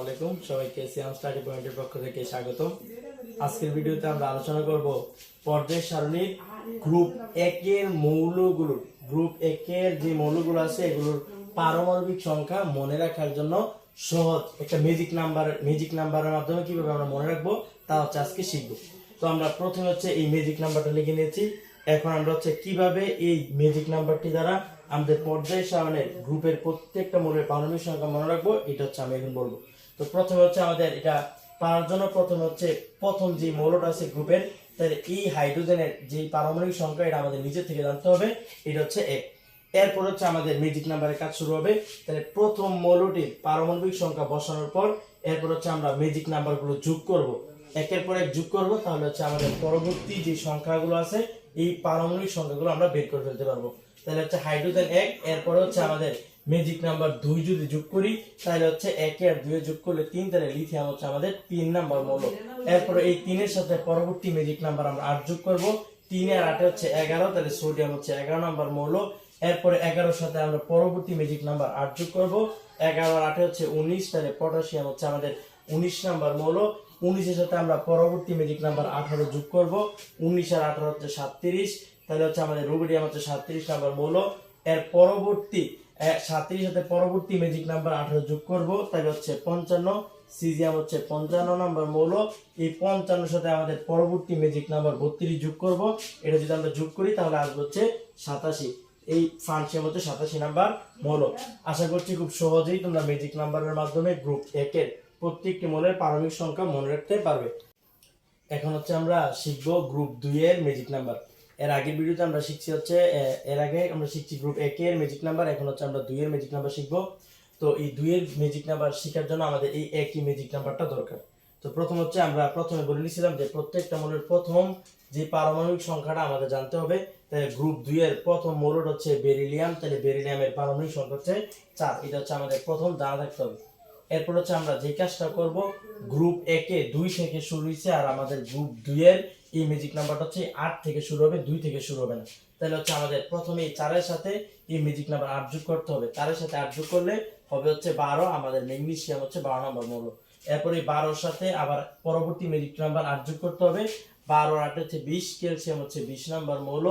আলাইকুম। সবাইকে স্টাডি পয়েন্টের পক্ষ থেকে স্বাগতম। আজকের ভিডিওতে আমরা আলোচনা গ্রুপ গ্রুপ যে মৌলগুলো আছে, এগুলোর পারমাণবিক সংখ্যা মনে রাখার জন্য সহজ। একটা ম্যাজিক নাম্বার ম্যাজিক নাম্বারের মাধ্যমে কীভাবে আমরা মনে রাখব, তা হচ্ছে আজকে শিখব। তো আমরা প্রথমে হচ্ছে এই ম্যাজিক নাম্বারটা লিখে নিয়েছি। এখন আমরা হচ্ছে কীভাবে এই ম্যাজিক নাম্বারটি দ্বারা আমাদের পর্যায় সারণের গ্রুপের প্রত্যেকটা মৌলের পারমাণবিক সংখ্যা মনে রাখব, এটা হচ্ছে আমি এখন বলব। তো প্রথমে হচ্ছে আমাদের এটা পাওয়ার জন্য প্রথমে হচ্ছে প্রথম যে মৌলটা আছে গ্রুপের, তাহলে এই হাইড্রোজেনের যে পারমাণবিক সংখ্যা, এটা আমাদের নিজের থেকে জানতে হবে, এটা হচ্ছে এক। এরপর হচ্ছে আমাদের ম্যাজিক নাম্বারের কাজ শুরু হবে, তাহলে প্রথম মৌলটির পারমাণবিক সংখ্যা বসানোর পর এরপর হচ্ছে আমরা ম্যাজিক নাম্বারগুলো যোগ করব। একের পর এক যোগ করব, তাহলে হচ্ছে আমাদের পরবর্তী যে সংখ্যাগুলো আছে, এই পারমাণবিক সংখ্যাগুলো আমরা বের করে ফেলতে পারব। তাহলে হচ্ছে হাইড্রোজেন এক, এরপরে হচ্ছে আমাদের ম্যাজিক নাম্বার দুই যদি যোগ করি, তাহলে হচ্ছে একে আর দুয়ে যোগ করলে তিন, তাহলে লিথিয়াম হচ্ছে আমাদের তিন নাম্বার মৌল। এরপরে এই তিনের সাথে পরবর্তী ম্যাজিক নাম্বার আমরা আট যোগ করব। তিন আর আটে হচ্ছে এগারো, তাহলে সোডিয়াম হচ্ছে এগারো নাম্বার মৌল। এরপরে এগারোর সাথে আমরা পরবর্তী ম্যাজিক নাম্বার আট যোগ করব। এগারো আর আটে হচ্ছে উনিশ, তাহলে পটাশিয়াম হচ্ছে আমাদের উনিশ নাম্বার মৌল। উনিশের সাথে আমরা পরবর্তী ম্যাজিক নাম্বার আঠারো যোগ করব। উনিশ আর আঠারো হচ্ছে সাতত্রিশ। তাহলে হচ্ছে আমাদের রুবিডিয়াম হচ্ছে সাতত্রিশ নাম্বার মৌল। এর পরবর্তী সাতত্রিশ সাথে পরবর্তী ম্যাজিক নাম্বার আঠারো যোগ করব, তাহলে হচ্ছে পঞ্চান্ন সিজিয়াম হচ্ছে পঞ্চান্ন নাম্বার মৌল। এই পঞ্চান্ন সাথে আমাদের পরবর্তী ম্যাজিক নাম্বার বত্রিশ যোগ করব। এটা যদি আমরা যোগ করি, তাহলে আসবে হচ্ছে সাতাশি। এই ফ্রান্সিয়াম হচ্ছে সাতাশি নাম্বার মৌল। আশা করছি খুব সহজেই তোমরা ম্যাজিক নাম্বারের মাধ্যমে গ্রুপ একের প্রত্যেকটি মৌলের পারমিক সংখ্যা মনে রাখতে পারবে। এখন হচ্ছে আমরা শিখব গ্রুপ দুই এর ম্যাজিক নাম্বার এর আগের ভিডিওতে আমরা শিখছি হচ্ছে এর আগে আমরা শিখছি গ্রুপ এক এর ম্যাজিক নাম্বার এখন হচ্ছে আমরা দুই এর ম্যাজিক নাম্বার শিখব। তো এই দুই এর ম্যাজিক নাম্বার শেখার জন্য আমাদের এই একই ম্যাজিক নাম্বারটা দরকার। তো প্রথম হচ্ছে আমরা প্রথমে বলে নিয়েছিলাম যে প্রত্যেকটা মৌলের প্রথম যে পারমাণবিক সংখ্যাটা আমাদের জানতে হবে, তাহলে গ্রুপ দুই এর প্রথম মৌলটা হচ্ছে বেরিলিয়াম তাহলে বেরিলিয়ামের পারমাণবিক সংখ্যা হচ্ছে চার। এটা হচ্ছে আমাদের প্রথম, জানা থাকতে হবে। এরপর হচ্ছে আমরা যে কাজটা করব গ্রুপ একে দুই থেকে শুরু হয়েছে আর আমাদের গ্রুপ দুই এর এই ম্যাজিক নাম্বারটা হচ্ছে আট থেকে শুরু হবে, দুই থেকে শুরু হবে না। তাহলে হচ্ছে আমাদের প্রথমে এই চারের সাথে এই ম্যাজিক নাম্বার আট যোগ করতে হবে। চারের সাথে আট যোগ করলে হবে হচ্ছে বারো, আমাদের ম্যাগনেসিয়াম হচ্ছে বারো নম্বর মৌল। এরপর বারোর সাথে আবার পরবর্তী ম্যাজিক নাম্বার আট যোগ করতে হবে। বারো আট হচ্ছে বিশ ক্যালসিয়াম হচ্ছে বিশ নাম্বার মৌল।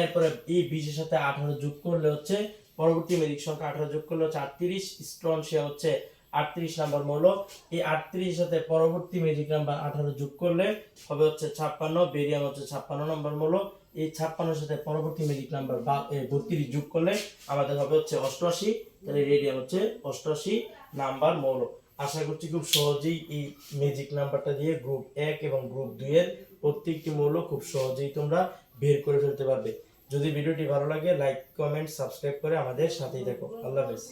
এরপরে এই বিশের সাথে আঠারো যোগ করলে হচ্ছে পরবর্তী ম্যাজিক সংখ্যা আঠারো যোগ করলে হচ্ছে আটত্রিশ স্ট্রনশিয়া হচ্ছে আটত্রিশ নাম্বার মৌল। এই আটত্রিশ সাথে পরবর্তী ম্যাজিক নাম্বার আঠারো যোগ করলে হবে হচ্ছে ছাপ্পান্ন, বেরিয়াম হচ্ছে ছাপ্পান্ন নম্বর মৌল। এই ছাপ্পান্নের সাথে পরবর্তী ম্যাজিক নাম্বার বা বত্রিশ যোগ করলে আমাদের হবে হচ্ছে অষ্টআশি। তাহলে রেডিয়াম হচ্ছে অষ্টআশি নাম্বার মৌল। আশা করছি খুব সহজেই এই ম্যাজিক নাম্বারটা দিয়ে গ্রুপ এক এবং গ্রুপ দুই এর প্রত্যেকটি মৌল খুব সহজেই তোমরা বের করে ফেলতে পারবে। যদি ভিডিওটি ভালো লাগে লাইক কমেন্ট সাবস্ক্রাইব করে আমাদের সাথেই দেখো আল্লাহ হাফেজ।